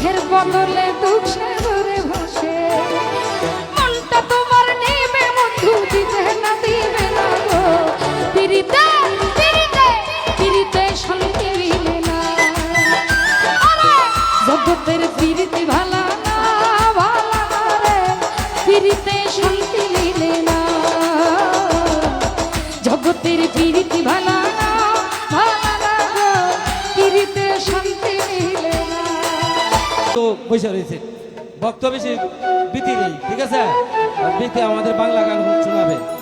সুখের বদলে দুঃখ সাগরে ভাসে। মনটা তোমার নেবে না, দিবে না গো। পিরিতে পিরিতে শান্তি না। জগতের পিরিতি ভালা না, ভালা রে। পিরিতে শান্তি না। জগতের ভালা ভালা বসে রয়েছে। ভক্ত বেশি বৃত্তি নেই ঠিক আছে? আর আমাদের বাংলা গান শোনাবে।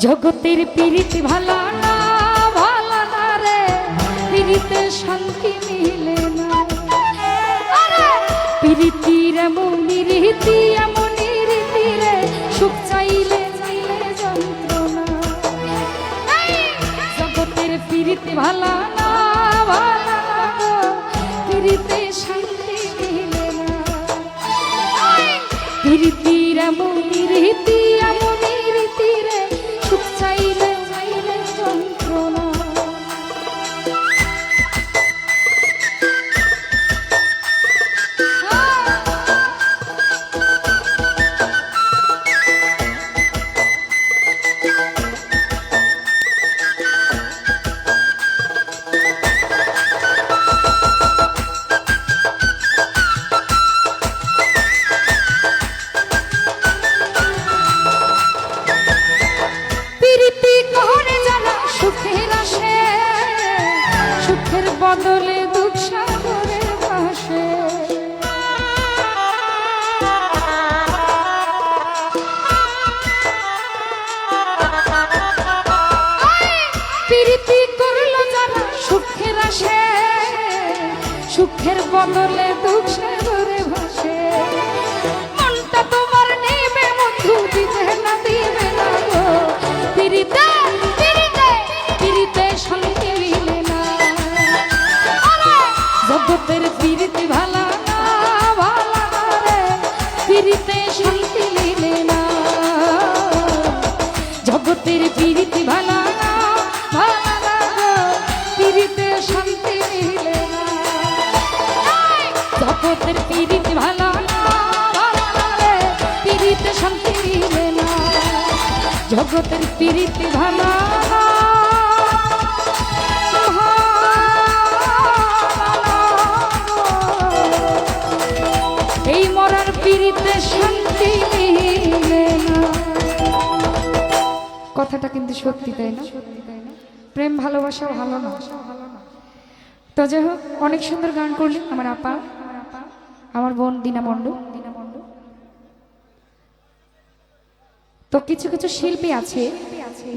জগতের পিরিতি ভালো না ভালো না রে। পিরিতে শান্তি মিলে না। পিরিতির এমন রীতি এমন রীতি রে। সুখ চাইলে চাইলে যন্ত্রণা। জগতের পিরিত ভালা বদলে দুঃখ সাগরে ভাসে প্রীতি করল জানা সুখের আসে সুখের বদলে দুঃখ সাগরে জগতের পিড়িতি ভালা গো শান্তি মিলে না। জগতের পিড়িতি ভালা না, ভালা রে শান্তি মিলে না। জগতের পিড়িতি ভালা কথাটা কিন্তু সত্যি, তাই না? প্রেম, ভালোবাসা ভালো না। তো যাই হোক, অনেক সুন্দর গান করলেন আমার আপা, আমার বোন দিনা মণ্ডল তো কিছু কিছু শিল্পী আছে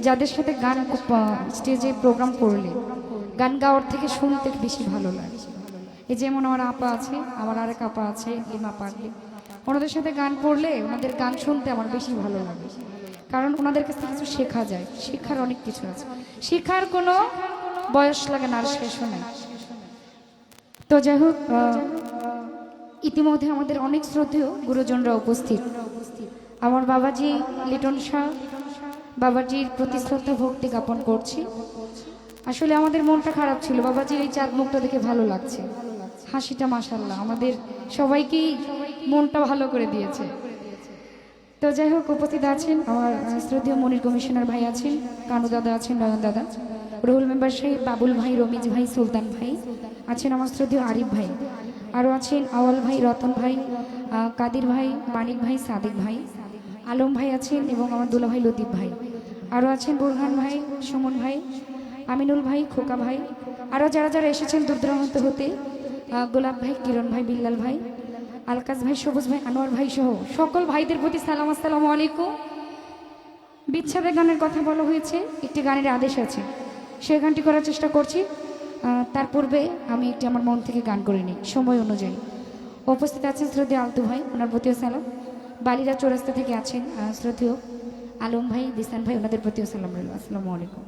যাদের সাথে গান স্টেজে প্রোগ্রাম করলে। গান গাওয়ার থেকে শুনতে বেশি ভালো লাগে। এই যেমন আমার আপা আছে, আমার আরেক আপা আছে, লিমা ওনাদের সাথে গান করলে ওনাদের গান শুনতে আমার বেশি ভালো লাগে। কারণ ওনাদের কাছ থেকে কিছু শেখা যায় শেখার অনেক কিছু আছে। শেখার কোনো বয়স লাগে না, আর শেষও নেই। তো যাই হোক ইতিমধ্যে আমাদের অনেক শ্রদ্ধেয় গুরুজনরা উপস্থিত। আমার বাবাজি লিটন শাহ, বাবাজির প্রতি শ্রদ্ধা ভক্তি জ্ঞাপন করছি। আসলে আমাদের মনটা খারাপ ছিল, বাবাজির এই চাঁদ মুখটা দেখে ভালো লাগছে। হাসিটা মাসাল্লাহ আমাদের সবাইকেই মনটা ভালো করে দিয়েছে। তো যাই হোক, উপস্থিত আছেন আমার শ্রদ্ধেয় মনির কমিশনার ভাই আছেন, কানু দাদা আছেন, নয়ন দাদা, রুহুল মেম্বার সাহেব বাবুল ভাই, রমিজ ভাই, সুলতান ভাই, আছেন আমার শ্রদ্ধেয় আরিফ ভাই আরও আছেন আওয়াল ভাই, রতন ভাই কাদির ভাই, মানিক ভাই, সাদিক ভাই, আলম ভাই আছেন এবং আমার দুলা ভাই লতিফ ভাই আরও আছেন বুরহান ভাই, সুমন ভাই, আমিনুল ভাই, খোকা ভাই আরও যারা যারা এসেছেন দূর হতে গোলাপ ভাই, কিরণ ভাই, বিল্লাল ভাই আলকাস ভাই, সবুজ ভাই, আনোয়ার ভাই সহ সকল ভাইদের প্রতি সালাম, আসসালামু আলাইকুম। বিচ্ছেদের গানের কথা বলা হয়েছে, একটি গানের আদেশ আছে। সেই গানটি করার চেষ্টা করছি। তার পূর্বে আমি একটি আমার মন থেকে গান করে নিই, সময় অনুযায়ী। উপস্থিত আছেন শ্রদ্ধেয় আলতু ভাই, ওনার প্রতিও সালাম। বালিরা চৌরাস্তা থেকে আছেন শ্রদ্ধেয় আলম ভাই, দিসান ভাই, ওনাদের প্রতিও সালাম রইল। আসসালামু আলাইকুম।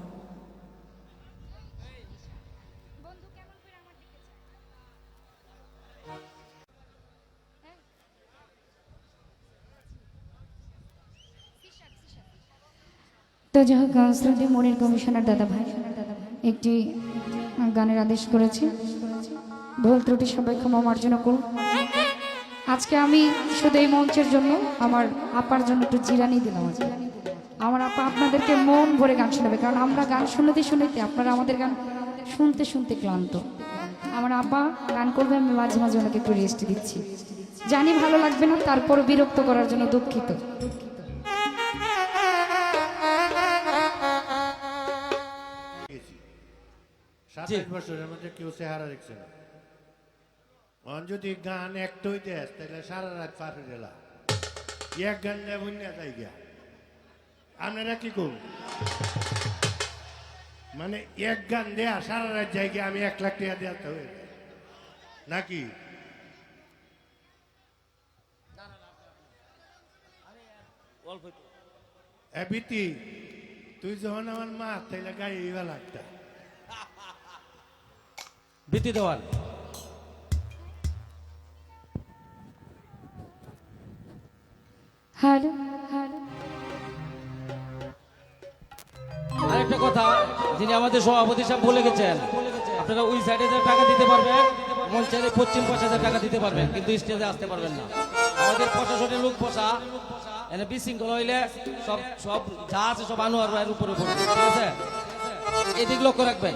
তো যাই হোক শ্রদ্ধেয় মনির কমিশনার দাদা ভাই। একটি গানের আদেশ করেছে। ভুল ত্রুটি সবাই ক্ষমা মার্জনা করুন। আজকে আমি শুধু এই মঞ্চের জন্য, আমার আপার জন্য একটু জিরানি দিলাম আজকে। আমার আপা আপনাদেরকে মন ভরে গান শোনাবে, কারণ আমরা গান শুনতে শুনতে, আপনারা আমাদের গান শুনতে শুনতে ক্লান্ত। আমার আপা গান করবে, আমি মাঝে মাঝে ওনাকে একটু রেস্ট দিচ্ছি। জানি ভালো লাগবে না তারপর বিরক্ত করার জন্য দুঃখিত। সাতাশ বছরের মধ্যে কেউ চেহারা দেখছে না। যদি গান একটাই দেশ তাহলে সারা রাত পার হয়ে গেলা এক গান দেয় বন্যা যাই গিয়া। আপনারা কি করুন মানে এক গান দেয়া সারা রাত যাই গিয়া আমি এক লাখ টাকা দেওয়া হয়ে যায়। নাকি এ বিতি তুই যখন আমার মা তাইলে গাড়ি লাগতা। বিতি দেওয়াল হ্যালো। আরেকটা কথা যিনি আমাদের সভাপতি সাহেব বলে গেছেন আপনারা ওই সাইডে টাকা দিতে পারবেন মঞ্চের পশ্চিম পাশে টাকা দিতে পারবেন কিন্তু স্টেজে আসতে পারবেন না। আমাদের প্রশাসনের লোক বসা এনে বিশৃঙ্খল হইলে সব সব যা আছে সব আনোয়ার ভাইয়ের উপরে পড়বে ঠিক আছে? এদিক লক্ষ্য রাখবেন।